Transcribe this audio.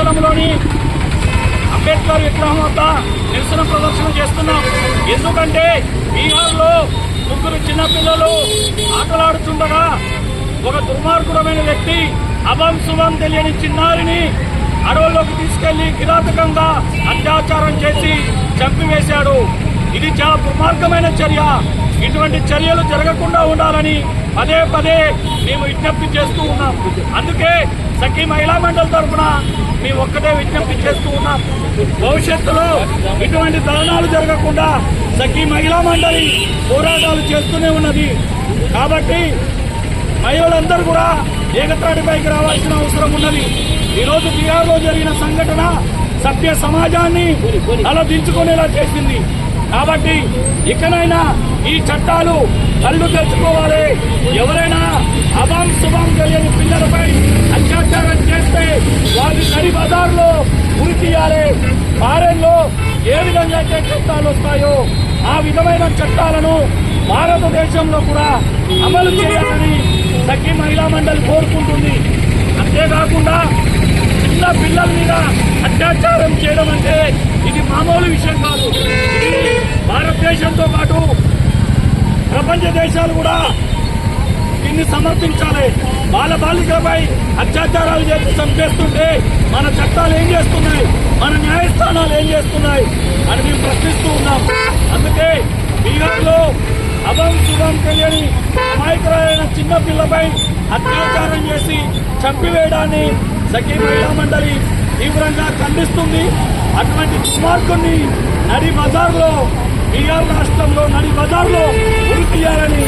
భద్రాచలంలోని అంబేద్కర్ విగ్రహం వద్ద నిరసన ప్రదర్శన చేస్తున్నాం. ఎందుకంటే బీహార్లో ముగ్గురు చిన్నపిల్లలు ఆటలాడుతుండగా ఒక దుర్మార్గుడమైన వ్యక్తి అభం శుభం తెలియని చిన్నారిని అడవుల్లోకి తీసుకెళ్ళి కిరాతకంగా అత్యాచారం చేసి చంపివేశాడు. ఇది చాలా దుర్మార్గమైన చర్య. ఇటువంటి చర్యలు జరగకుండా ఉండాలని పదే పదే మేము విజ్ఞప్తి చేస్తూ ఉన్నాం. అందుకే సఖీ మహిళా మండలి తరఫున మేము ఒక్కటే విజ్ఞప్తి చేస్తూ ఉన్నాం. భవిష్యత్తులో ఇటువంటి దారుణాలు జరగకుండా సఖీ మహిళా మండలి పోరాటాలు చేస్తూనే ఉన్నది. కాబట్టి మహిళలందరూ కూడా ఏకత్రాటిపైకి రావాల్సిన అవసరం ఉన్నది. ఈరోజు బీహార్లో జరిగిన సంఘటన సభ్య సమాజాన్ని అలా దించుకునేలా చేసింది. కాబట్టి ఇకనైనా ఈ చట్టాలు కళ్ళు తెచ్చుకోవాలి. ఎవరైనా అభాం శుభం తెలియని పిల్లలపై అత్యాచారం చేస్తే వారి కడి బజార్లో గురి తీయాలి. ఫారెన్లో ఏ విధంగా అయితే చట్టాలు వస్తాయో ఆ విధమైన చట్టాలను భారతదేశంలో కూడా అమలు చేయాలని సఖీ మహిళా మండలి కోరుకుంటుంది. అంతేకాకుండా చిన్న పిల్లల మీద అత్యాచారం చేయడం అంటే ఇది మామూలు విషయం కాదు. భారతదేశంతో పాటు ప్రపంచ దేశాలు కూడా దీన్ని సమర్థించాలి. బాల బాలికలపై అత్యాచారాలు చేసి చంపేస్తుంటే మన చట్టాలు ఏం చేస్తున్నాయి? మన న్యాయస్థానాలు ఏం చేస్తున్నాయి? అని మేము ప్రశ్నిస్తూ ఉన్నాం. అందుకే బీహార్లో అభం శుభం తెలియని అమాయకురాలైన చిన్నపిల్లపై అత్యాచారం చేసి చంపివేయడాన్ని సఖీ మహిళా మండలి తీవ్రంగా ఖండిస్తుంది. అటువంటి కుమార్కుని నడి బజార్లో బీహార్ రాష్ట్రంలో నడి బజార్లో ఉరి తీయాలని